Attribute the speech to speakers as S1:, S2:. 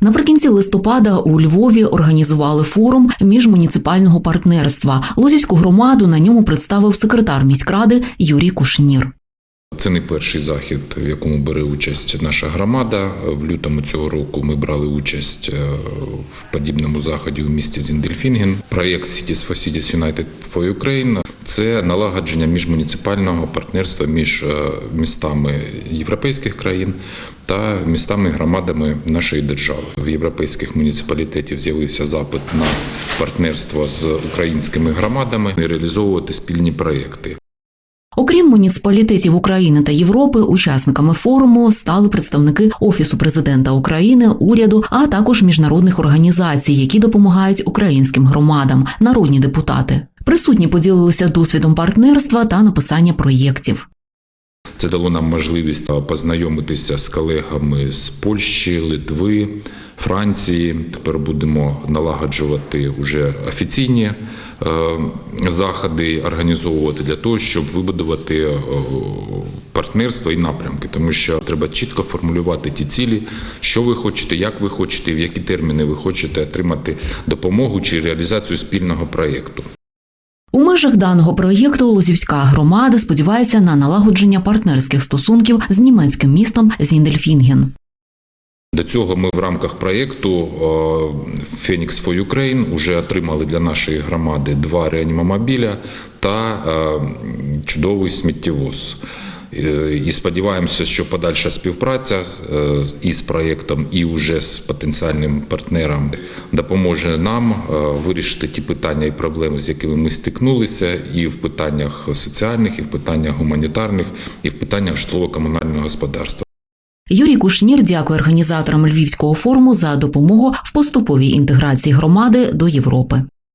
S1: Наприкінці листопада у Львові організували форум міжмуніципального партнерства. Лозівську громаду на ньому представив секретар міськради Юрій Кушнір.
S2: Це не перший захід, в якому бере участь наша громада. В лютому цього року ми брали участь е, в подібному заході у місті Зіндельфінген. Проєкт Cities for Cities United for Ukraine – це налагодження міжмуніципального партнерства між е, містами європейських країн та містами громадами нашої держави. В європейських муніципалітетів з'явився запит на партнерство з українськими громадами і реалізовувати спільні проєкти.
S1: Окрім муніципалітетів України та Європи, учасниками форуму стали представники Офісу президента України, уряду, а також міжнародних організацій, які допомагають українським громадам, народні депутати. Присутні поділилися досвідом партнерства та написання проєктів.
S2: Це дало нам можливість познайомитися з колегами з Польщі, Литви, Франції. Тепер будемо налагоджувати вже офіційні е, заходи, організовувати для того, щоб вибудувати е, партнерство і напрямки, тому що треба чітко формулювати ті цілі, що ви хочете, як ви хочете, в які терміни ви хочете отримати допомогу чи реалізацію спільного проєкту.
S1: У межах даного проєкту Лозівська громада сподівається на налагодження партнерських стосунків з німецьким містом Зіндельфінген.
S2: До цього ми в рамках проєкту е, Phoenix for Ukraine вже отримали для нашої громади два реанімомобіля та е, чудовий сміттєвоз. Е, І сподіваємося, що подальша співпраця е, із проєктом і вже з потенціальним партнером допоможе нам е, вирішити ті питання і проблеми, з якими ми стикнулися, і в питаннях соціальних, і в питаннях гуманітарних, і в питаннях житлово-комунального господарства.
S1: Юрій Кушнір дякує організаторам Львівського форуму за допомогу в поступовій інтеграції громади до Європи.